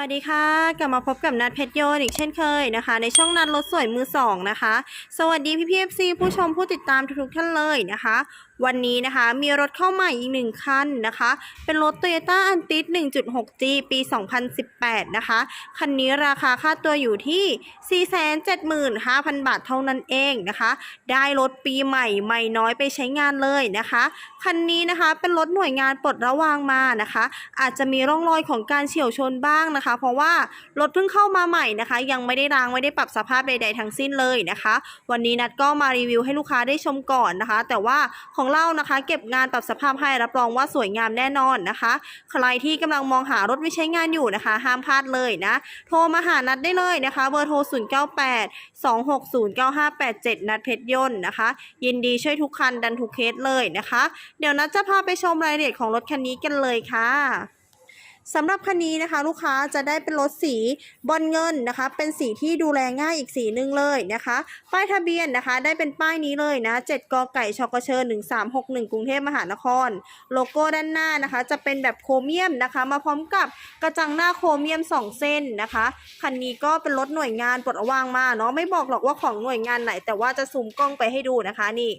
สวัสดีค่ะ กลับมาพบกับนัดเพชรโยนอีกเช่นเคยนะคะ ในช่องนัดรถสวยมือสองนะคะ สวัสดีพี่พีเอฟซีผู้ชมผู้ติดตามทุกๆท่านเลยนะคะ วันนี้นะคะมีรถเข้าใหม่อีกหนึ่งคันนะคะ เป็นรถ Toyota a n t i s 1.6G ปี 2018 นะคะ คันนี้ราคาค่าตัวอยู่ที่ 475,000 บาทเท่านั้นเองนะคะ ได้รถปีใหม่ใหม่น้อยไปใช้งานเลยนะคะ คันนี้นะคะเป็นรถหน่วยงานปลดระวางมานะคะ อาจจะมีร่องรอยของการเฉี่ยวชนบ้างนะคะ เพราะว่ารถเพิ่งเข้ามาใหม่นะคะ ยังไม่ได้รางไม่ได้ปรับสภาพใด ๆ ทั้งสิ้นเลยนะคะ วันนี้นัดก็มารีวิวให้ลูกค้าได้ชมก่อนนะคะ แต่ว่าของเล่านะคะ เก็บงานปรับสภาพให้รับรองว่าสวยงามแน่นอนนะคะ ใครที่กำลังมองหารถไม่ใช้งานอยู่นะคะ ห้ามพลาดเลยนะ โทรมาหานัดได้เลยนะคะ เบอร์โทร 098 260 9587 นัดเพชรยนต์นะคะ ยินดีช่วยทุกคันดันทุกเคสเลยนะคะ เดี๋ยวนัดจะพาไปชมรายละเอียดของรถคันนี้กันเลยค่ะ สำหรับคันนี้นะคะลูกค้าจะได้เป็นรถสีบอลเงินนะคะ เป็นสีที่ดูแลง่ายอีกสีหนึ่งเลยนะคะ ป้ายทะเบียนนะคะ ได้เป็นป้ายนี้เลยนะ7กไก่ชกเชอ1361 กรุงเทพมหานคร โลโก้ด้านหน้านะคะ จะเป็นแบบโครเมียมนะคะ มาพร้อมกับกระจังหน้าโครเมียม 2 เส้นนะคะคันนี้ก็เป็นรถหน่วยงานปลดระวางมาเนาะไม่บอกหรอกว่าของหน่วยงานไหน แต่ว่าจะซูมกล้องไปให้ดูนะคะนี่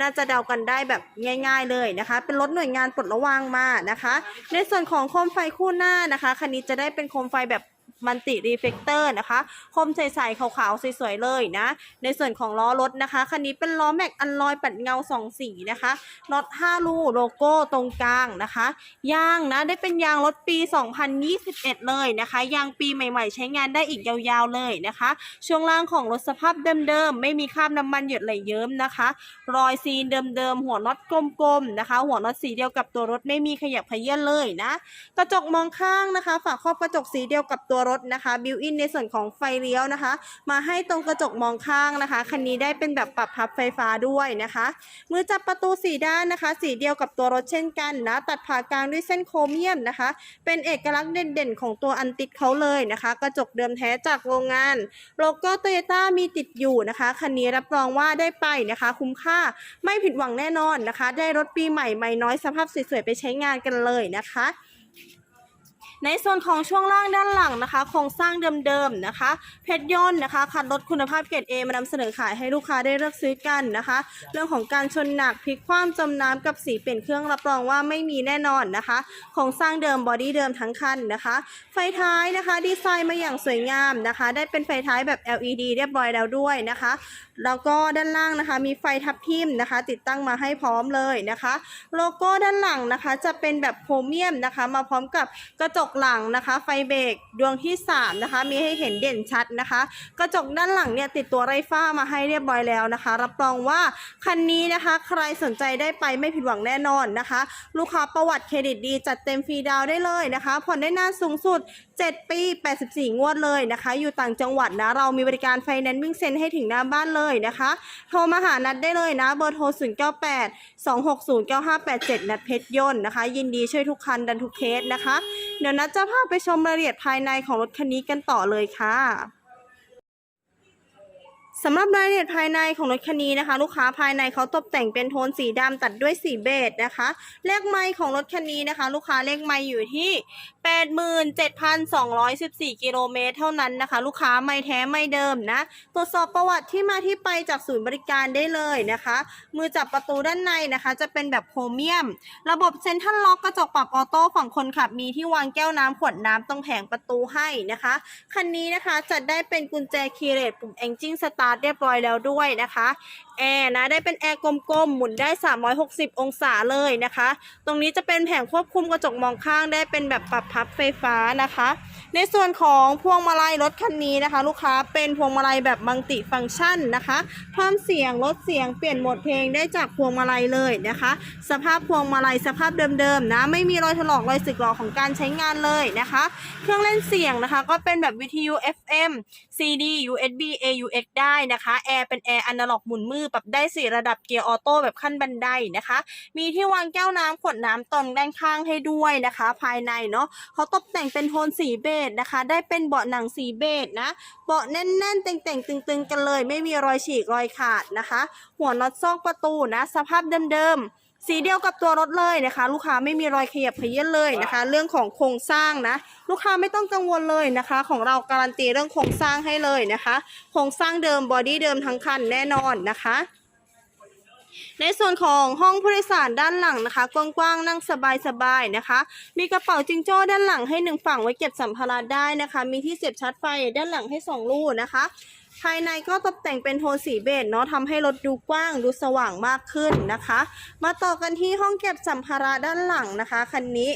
น่าจะเดากันได้แบบง่าย ๆเลยนะคะ เป็นรถหน่วยงานปลดระวางมานะคะ ในส่วนของโคมไฟคู่หน้านะคะคันนี้จะได้เป็นโคมไฟแบบ มันติรีเฟกเตอร์นะคะ คมใสๆขาวๆ สวยๆ เลยนะ ในส่วนของล้อรถนะคะ คันนี้เป็นล้อแม็กอันลอยปัดเงาสองสีนะคะน็อต5รูโลโก้ตรงกลางนะคะ ยางนะ ได้เป็นยางรถปี 2021 เลยนะคะ ยางปีใหม่ๆ ใช้งานได้อีกยาวๆ เลยนะคะ ช่วงล่างของรถสภาพเดิมๆ ไม่มีคราบน้ำมันหยดไหลเยิ้มนะคะ รอยซีนเดิมๆ หัวน็อตกลมๆ นะคะ หัวน็อตสีเดียวกับตัวรถไม่มีขยับขยื่นเลยนะ กระจกมองข้างนะคะ ฝาครอบกระจกสีเดียวกับตัวรถนะคะบิวอินในส่วนของไฟเลี้ยวนะคะ มาให้ตรงกระจกมองข้างนะคะ คันนี้ได้เป็นแบบปรับพับไฟฟ้าด้วยนะคะ มือจับประตูสีด้านนะคะ สีเดียวกับตัวรถเช่นกันนะ ตัดผ่ากลางด้วยเส้นโครเมียมนะคะ เป็นเอกลักษณ์เด่นๆ ของตัวอันติดเขาเลยนะคะ กระจกเดิมแท้จากโรงงานโลโก้โตโยต้ามีติดอยู่นะคะคันนี้รับรองว่าได้ไปนะคะ คุ้มค่าไม่ผิดหวังแน่นอนนะคะ ได้รถปีใหม่ใหม่น้อยสภาพสวยๆไปใช้งานกันเลยนะคะ ในส่วนของช่วงล่างด้านหลังนะคะโครงสร้างเดิมๆนะคะ เพชรยนต์นะคะคันรถคุณภาพเกรด A มานำเสนอขายให้ลูกค้าได้เลือกซื้อกันนะคะ เรื่องของการชนหนักพลิกคว่ำจมน้ำกับสีเปลี่ยนเครื่องรับรองว่าไม่มีแน่นอนนะคะโครงสร้างเดิมบอดี้เดิมทั้งคันนะคะ ไฟท้ายนะคะ ดีไซน์มาอย่างสวยงามนะคะ ได้เป็นไฟท้ายแบบ LED เรียบร้อยแล้วด้วยนะคะ แล้วก็ด้านล่างนะคะ มีไฟทับทิมนะคะ ติดตั้งมาให้พร้อมเลยนะคะ โลโก้ด้านหลังนะคะ จะเป็นแบบโครเมียมนะคะ มาพร้อมกับกระจกหลังนะคะ ไฟเบรกดวงที่ 3 นะคะ มีให้เห็นเด่นชัดนะคะ กระจกด้านหลังเนี่ยติดตัวไรฟ้ามาให้เรียบร้อยแล้วนะคะ รับรองว่าคันนี้นะคะ ใครสนใจได้ไปไม่ผิดหวังแน่นอนนะคะ ลูกค้าประวัติเครดิตดีจัดเต็มฟรีดาวได้เลยนะคะผ่อนได้นานสูงสุด 7 ปี 84 งวดเลยนะคะ อยู่ต่างจังหวัดนะ เรามีบริการไฟแนนซ์วิ่งเซ็นให้ถึงหน้าบ้านเลยนะคะ โทรมาหานัดได้เลยนะ เบอร์โทร 098 260 9587 นัดเพชรยนต์นะคะ ยินดีช่วยทุกคันดันทุกเคสนะคะ เดี๋ยวนัดจะพาไปชมรายละเอียดภายในของรถคันนี้กันต่อเลยค่ะ สำหรับรายละเอียดภายในของรถคันนี้นะคะ ลูกค้าภายในเขาตกแต่งเป็นโทนสีดำตัดด้วยสีเบจนะคะเลขไมล์ของรถคันนี้นะคะ ลูกค้าเลขไมล์อยู่ที่ 87,214 กิโลเมตรเท่านั้นนะคะ ลูกค้าไม่แท้ไม่เดิมนะ ตรวจสอบประวัติที่มาที่ไปจากศูนย์บริการได้เลยนะคะ มือจับประตูด้านในนะคะ จะเป็นแบบโครเมียม ระบบเซ็นทรัลล็อกกระจกปรับออโต้ฝั่งคนขับมีที่วางแก้วน้ำขวดน้ำตรงแผงประตูให้นะคะคันนี้นะคะจะได้เป็นกุญแจคีย์เลสปุ่มาร์ทเรียบร้อยแล้วด้วยนะคะแอร์นะได้เป็นแอร์กลมๆ หมุนได้ 360 องศาเลยนะคะ ตรงนี้จะเป็นแผงควบคุมกระจกมองข้างได้เป็นแบบปรับพับไฟฟ้านะคะ ในส่วนของพวงมาลัยรถคันนี้นะคะ ลูกค้าเป็นพวงมาลัยแบบมัลติฟังก์ชันนะคะเพิ่มเสียงลดเสียงเปลี่ยนโหมดเพลงได้จากพวงมาลัยเลยนะคะ สภาพพวงมาลัยสภาพเดิมๆนะไม่มีรอยถลอกรอยสึกหรอของการใช้งานเลยนะคะ เครื่องเล่นเสียงนะคะ ก็เป็นแบบวิทยุ FM CD USB AUX ได้นะคะแอร์เป็นแอร์อนาล็อกหมุนมือปรับได้4ระดับเกียร์ออโต้แบบขั้นบันไดนะคะ มีที่วางแก้วน้ำขวดน้ำตรงด้านข้างให้ด้วยนะคะ ภายในเนาะเขาตกแต่งเป็นโทนสีเบจนะคะ ได้เป็นเบาะหนังสีเบจนะ เบาะแน่นๆเต่งๆ ตึงๆ กันเลย ไม่มีรอยฉีกรอยขาดนะคะ หัวน็อตซอกประตูนะ สภาพเดิมๆ สีเดียวกับตัวรถเลยนะคะ ลูกค้าไม่มีรอยขยับขยื่นเลยนะคะ เรื่องของโครงสร้างนะ ลูกค้าไม่ต้องกังวลเลยนะคะ ของเราการันตีเรื่องโครงสร้างให้เลยนะคะ โครงสร้างเดิมบอดี้เดิมทั้งคันแน่นอนนะคะ ในส่วนของห้องผู้โดยสารด้านหลังนะคะ กว้างๆนั่งสบายๆนะคะ มีกระเป๋าจิงโจ้ด้านหลังให้หนึ่งฝั่งไว้เก็บสัมภาระได้นะคะ มีที่เสียบชาร์จไฟด้านหลังให้สองลูกนะคะ ภายในก็ตกแต่งเป็นโทนสีเบจเนาะทำให้รถดูกว้างดูสว่างมากขึ้นนะคะ มาต่อกันที่ห้องเก็บสัมภาระด้านหลังนะคะคันนี้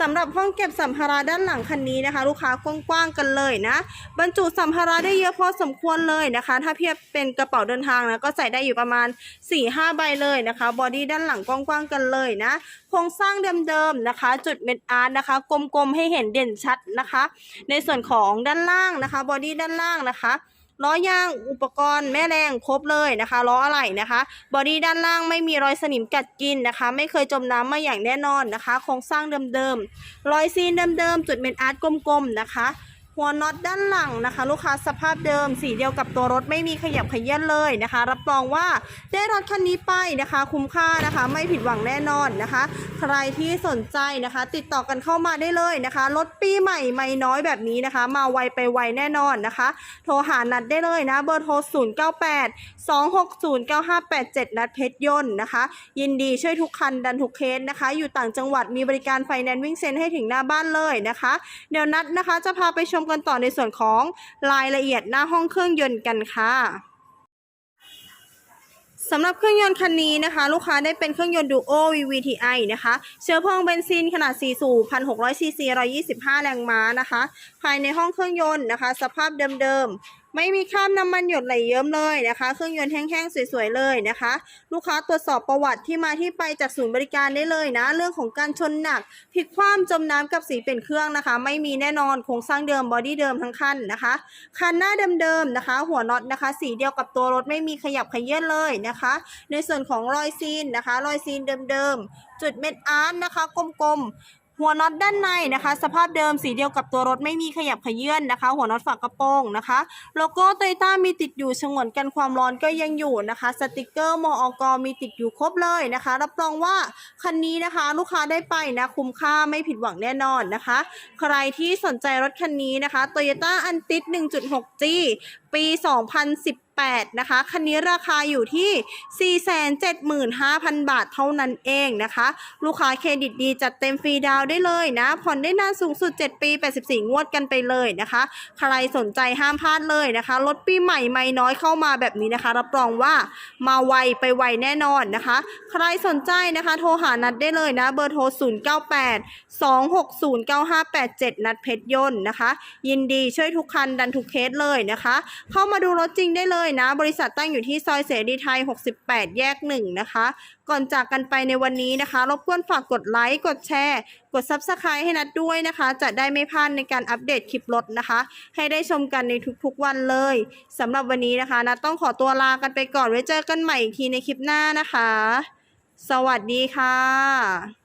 สำหรับห้องเก็บสัมภาระด้านหลังคันนี้นะคะ ลูกค้ากว้างๆกันเลยนะ บรรจุสัมภาระได้เยอะพอสมควรเลยนะคะ ถ้าเทียบเป็นกระเป๋าเดินทางนะก็ใส่ได้อยู่ประมาณ 4-5 ใบเลยนะคะบอดี้ด้านหลังกว้างๆกันเลยนะโครงสร้างเดิมๆนะคะ จุดเม็ดอาร์ตนะคะ กลมๆให้เห็นเด่นชัดนะคะ ในส่วนของด้านล่างนะคะบอดี้ด้านล่างนะคะ ล้อยางอุปกรณ์แม่แรงครบเลยนะคะล้ออะไหล่นะคะ บอดี้ด้านล่างไม่มีรอยสนิมกัดกินนะคะ ไม่เคยจมน้ำมาอย่างแน่นอนนะคะโครงสร้างเดิมๆรอยซีนเดิมๆจุดเมนอาร์ตกลมๆนะคะ หัวน็อตด้านหลังนะคะ ลูกค้าสภาพเดิมสีเดียวกับตัวรถไม่มีขยับขยื่นเลยนะคะ รับรองว่าได้รถคันนี้ไปนะคะ คุ้มค่านะคะ ไม่ผิดหวังแน่นอนนะคะ ใครที่สนใจนะคะ ติดต่อกันเข้ามาได้เลยนะคะรถปีใหม่ไม่น้อยแบบนี้นะคะ มาไวไปไวแน่นอนนะคะ โทรหานัดได้เลยนะเบอร์โทร 0 9 8 2 6 0 9 5 8 7 นัดเพชรยนต์นะคะ ยินดีช่วยทุกคันดันทุกเคสนะคะ อยู่ต่างจังหวัดมีบริการไฟแนนซ์วิ่งเซ็นให้ถึงหน้าบ้านเลยนะคะ เดี๋ยวนัดนะคะจะพาไปชมกันต่อในส่วนของรายละเอียดหน้าห้องเครื่องยนต์กันค่ะสำหรับเครื่องยนต์คันนี้นะคะ ลูกค้าได้เป็นเครื่องยนต์ Duo VVTi นะคะ เชื้อเพลิงเบนซินขนาด 4 สูบ 1,600ซีซี125 แรงม้านะคะ ภายในห้องเครื่องยนต์นะคะ สภาพเดิมๆ ไม่มีคราบน้ำมันหยดไหลเยิ้มเลยนะคะ เครื่องยนต์แห้งๆสวยๆเลยนะคะ ลูกค้าตรวจสอบประวัติที่มาที่ไปจากศูนย์บริการได้เลยนะ เรื่องของการชนหนักพลิกคว่ำจมน้ำกับสีเป็นเครื่องนะคะ ไม่มีแน่นอนโครงสร้างเดิมบอดี้เดิมทั้งคันนะคะคันหน้าเดิมๆนะคะ หัวน็อตนะคะ สีเดียวกับตัวรถไม่มีขยับขยื่นเลยนะคะ ในส่วนของรอยซีนนะคะ รอยซีนเดิมๆจุดเม็ดอาร์ตนะคะกลมๆ หัวน็อตด้านในนะคะ สภาพเดิมสีเดียวกับตัวรถไม่มีขยับขยื่นนะคะ หัวน็อตฝากระโปรงนะคะโลโก้โตโยต้ามีติดอยู่ฉงวนกันความร้อนก็ยังอยู่นะคะ สติกเกอร์มออกมีติดอยู่ครบเลยนะคะ รับรองว่าคันนี้นะคะ ลูกค้าได้ไปนะคุ้มค่าไม่ผิดหวังแน่นอนนะคะ ใครที่สนใจรถคันนี้นะคะ Toyota a n t i 1.6G ปี 2018 นะคะ คันนี้ราคาอยู่ที่ 475,000 บาทเท่านั้นเองนะคะ ลูกค้าเครดิตดีจัดเต็มฟรีดาวได้เลยนะ ผ่อนได้นานสูงสุด 7 ปี 84 งวดกันไปเลยนะคะ ใครสนใจห้ามพลาดเลยนะคะรถปีใหม่ไม่น้อยเข้ามาแบบนี้นะคะ รับรองว่ามาไวไปไวแน่นอนนะคะ ใครสนใจนะคะ โทรหานัดได้เลยนะ เบอร์โทร 098 260 9587 นัดเพชรยนต์นะคะ ยินดีช่วยทุกคันดันทุกเคสเลยนะคะ เข้ามาดูรถจริงได้เลยนะ บริษัทตั้งอยู่ที่ซอยเสรีไทย 68 แยก 1 นะคะ ก่อนจากกันไปในวันนี้นะคะ รบกวนฝากกดไลค์ กดแชร์ กด Subscribe ให้นัดด้วยนะคะ จะได้ไม่พลาดในการอัปเดตคลิปรถนะคะ ให้ได้ชมกันในทุกๆวันเลยสำหรับวันนี้นะคะนัดต้องขอตัวลากันไปก่อนไว้เจอกันใหม่อีกทีในคลิปหน้านะคะ สวัสดีค่ะ